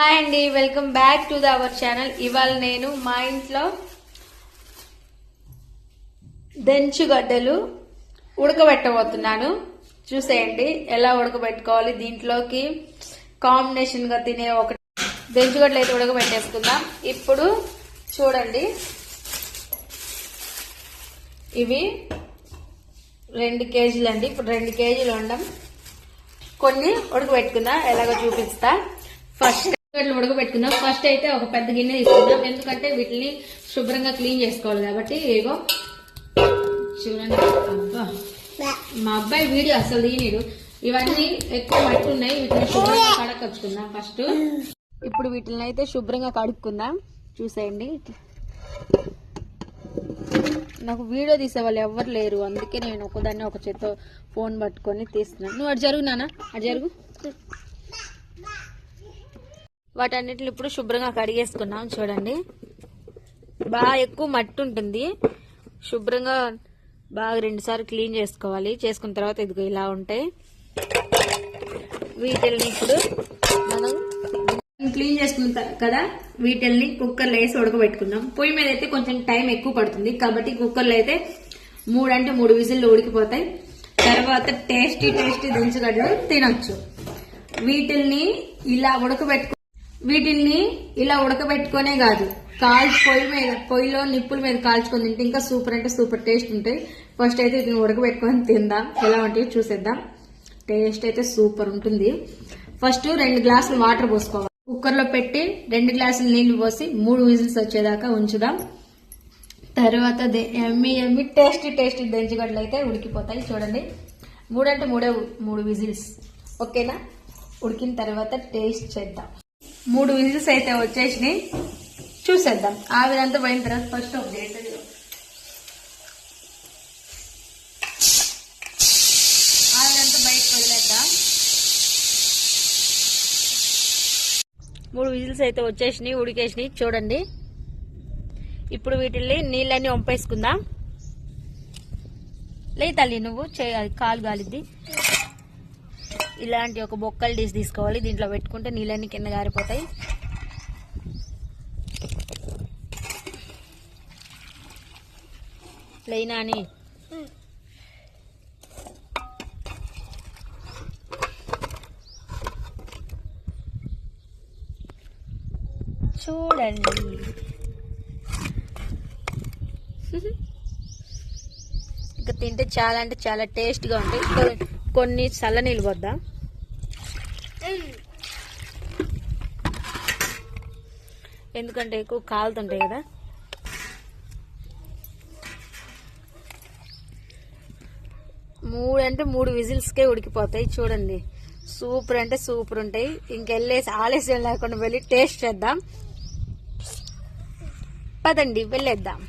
Hi అండి welcome back to the our channel. ఇవాళ నేను మా ఇంట్లో దెంచుగడ్డలు ఉడకబెట్టబోతున్నాను. చూసేయండి ఎలా ఉడకబెట్టుకోవాలి దీంట్లోకి కాంబినేషన్గా తినే ఒక దెంచుగడ్డలు అయితే ఉడకబెట్టేసుకుందాం. ఇప్పుడు చూడండి ఇవి రెండు కేజీలు అండి ఇప్పుడు రెండు కేజీలు ఉండడం కొన్ని ఉడకబెట్టుకుందాం ఎలాగో చూపిస్తా. ఫస్ట్ గడ్డలు ఉడకబెట్టుకుందాం. ఫస్ట్ అయితే ఒక పెద్ద గిన్నె తీసుకుందాం. ఎందుకంటే వీటిని శుభ్రంగా క్లీన్ చేసుకోవాలి కాబట్టి ఏవో చూడండి. అబ్బా. మా అబ్బాయి వీడియో అసలు తీయనీడు ఇవన్నీ ఎక్కువ మట్టి ఉన్నాయి వీటిని శుభ్రంగా కడకొచ్చుకుందాం ఫస్ట్ ఇప్పుడు వీటిని అయితే శుభ్రంగా కడుక్కుందాం. చూసేయండి. నాకు వీడియో తీసే వాళ్ళు ఎవరు లేరు. అందుకే నేను ఒకదాన్ని ఒక చేత్తో ఫోన్ పట్టుకొని తీస్తున్నాను. నువ్వు అటు జరుగు నాన్న. అటు జరుగు. వాటన్నిటిని ఇప్పుడు శుభ్రంగా కడిగేసుకున్నాం చూడండి. బాగా ఎక్కువ మట్టి ఉంటుంది. శుభ్రంగా బాగా రెండుసార్లు క్లీన్ చేసుకోవాలి. చేసుకున్న తర్వాత ఇదిగో ఇలా ఉంటాయి. వీటిల్ని ఇప్పుడు మనం క్లీన్ చేసుకున్న కదా? వీటిల్ని కుక్కర్లో వేసి ఉడకబెట్టుకుందాం. పొయ్యి మీద అయితే కొంచెం టైం ఎక్కువ పడుతుంది. కాబట్టి కుక్కర్లో అయితే మూడు అంటే మూడు విజిల్లు ఉడికిపోతాయి. తర్వాత టేస్టీ టేస్టీ దించగడ్డలు తినొచ్చు. వీటిల్ని ఇలా ఉడకబెట్టుకు వీటిల్ని ఇలా ఉడకబెట్టుకునే కాదు. కాల్చి పొయ్యి మీద పొయ్యిలో నిప్పుల మీద కాల్చుకొని తింటే ఇంకా సూపర్ అంటే సూపర్ టేస్ట్ ఉంటాయి. ఫస్ట్ అయితే వీటిని ఉడకబెట్టుకొని తిందాం. ఎలా ఉంటాయో చూసేద్దాం. టేస్ట్ అయితే సూపర్ ఉంటుంది. ఫస్ట్ రెండు గ్లాసులు వాటర్ పోసుకోవాలి. కుక్కర్లో పెట్టి రెండు గ్లాసులు నీళ్ళు పోసి మూడు విజిల్స్ వచ్చేదాకా ఉంచుదాం. తర్వాత దే- ఎమ్మి ఎమ్మి టేస్టీ టేస్టీ దంచిగడ్డలు అయితే ఉడికిపోతాయి. చూడండి. మూడంటే మూడే మూడు విజిల్స్. ఓకేనా? ఉడికిన తర్వాత టేస్ట్ చేద్దాం. మూడు విజిల్స్ అయితే వచ్చేసినాయి. చూసేద్దాం. ఆవిరంతా పోయిన తర్వాత ఫస్ట్ ఒక చేసేది ఆవిరంతా బయటకు వదిలేద్దాం. మూడు విజిల్స్ అయితే వచ్చేసినాయి ఉడికేసినాయి. చూడండి. ఇప్పుడు వీటిల్ని నీళ్ళన్నీ వంపేసుకుందాం. లే తల్లి నువ్వు చేయాలి కాలు గాలిద్ది. ఇలాంటి ఒక బొక్కలు డిష్ తీసుకోవాలి. దీంట్లో పెట్టుకుంటే నీళ్ళన్నీ కింద గారిపోతాయి. లేనా అని చూడండి. ఇంకా తింటే చాలా అంటే చాలా టేస్ట్గా ఉంటాయి. కొన్ని చల్ల నీళ్ళు పోద్దాం. ఎందుకంటే ఎక్కువ కాలుతుంటాయి కదా. మూడు అంటే మూడు విజిల్స్కే ఉడికిపోతాయి చూడండి. సూపర్ అంటే సూపర్ ఉంటాయి. ఇంకెళ్ళేసి ఆలస్యం లేకుండా వెళ్ళి టేస్ట్ చేద్దాం. పదండి వెళ్ళేద్దాం.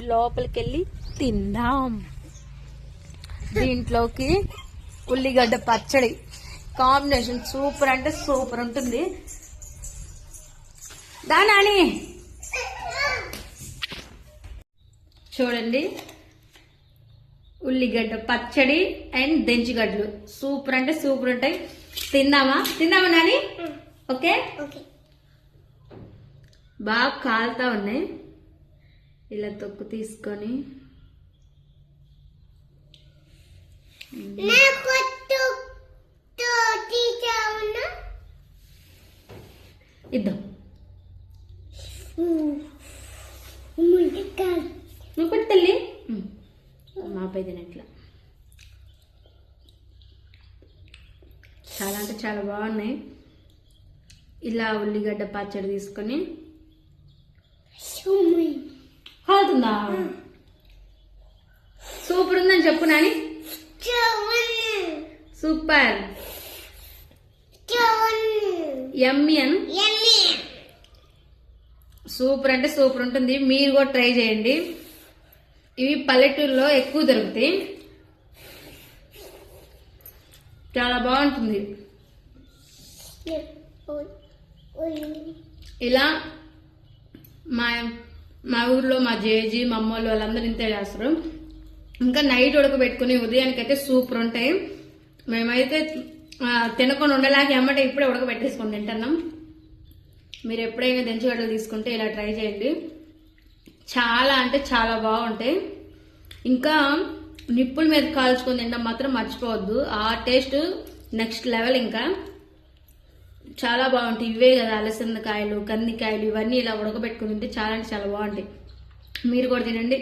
లోపలికి వెళ్ళి తిందాం. దీంట్లోకి ఉల్లిగడ్డ పచ్చడి. కాంబినేషన్ సూపర్ అంటే సూపర్ ఉంటుంది. దానాని చూడండి. ఉల్లిగడ్డ పచ్చడి అండ్ దెంచిగడ్డలు. సూపర్ అంటే సూపర్ ఉంటాయి. తిందామా తిందామా నాని? ఓకే. బాగా కాలుతా ఉన్నాయి. ఇలా తొక్కు తీసుకొని ఇద్దాం. నువ్వు పెట్టి తల్లి. తినట్లా. చాలా అంటే చాలా బాగున్నాయి. ఇలా ఉల్లిగడ్డ పచ్చడి తీసుకొని కాలుతుందా? సూపర్ ఉందని చెప్పు నాని. సూపర్. ఎంఎన్ సూపర్ అంటే సూపర్ ఉంటుంది. మీరు కూడా ట్రై చేయండి. ఇవి పల్లెటూరులో ఎక్కువ దొరుకుతాయి. చాలా బాగుంటుంది. ఇలా మా మా ఊర్లో మా జేజీ మా అమ్మోళ్ళు వాళ్ళందరూ ఇంతే చేస్తారు. ఇంకా నైట్ ఉడకబెట్టుకుని ఉదయానికైతే సూపర్ ఉంటాయి. మేమైతే తినకుండా ఉండలేక ఎమ్మటే ఇప్పుడే ఉడకబెట్టేసుకొని తింటున్నాం. మీరు ఎప్పుడైనా దంచుగడ్డలు తీసుకుంటే ఇలా ట్రై చేయండి. చాలా అంటే చాలా బాగుంటాయి. ఇంకా నిప్పుల మీద కాల్చుకొని తినడం మాత్రం మర్చిపోవద్దు. ఆ టేస్ట్ నెక్స్ట్ లెవెల్ ఇంకా. చాలా బాగుంటాయి. ఇవే కదా అలసందకాయలు కందికాయలు ఇవన్నీ ఇలా ఉడకబెట్టుకుని తింటే చాలా అంటే చాలా బాగుంటాయి. మీరు కూడా తినండి.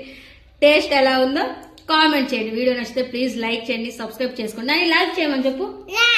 టేస్ట్ ఎలా ఉందో కామెంట్ చేయండి. వీడియో నచ్చితే ప్లీజ్ లైక్ చేయండి సబ్స్క్రైబ్ చేసుకోండి. దాన్ని లైక్ చేయమని చెప్పు. లైక్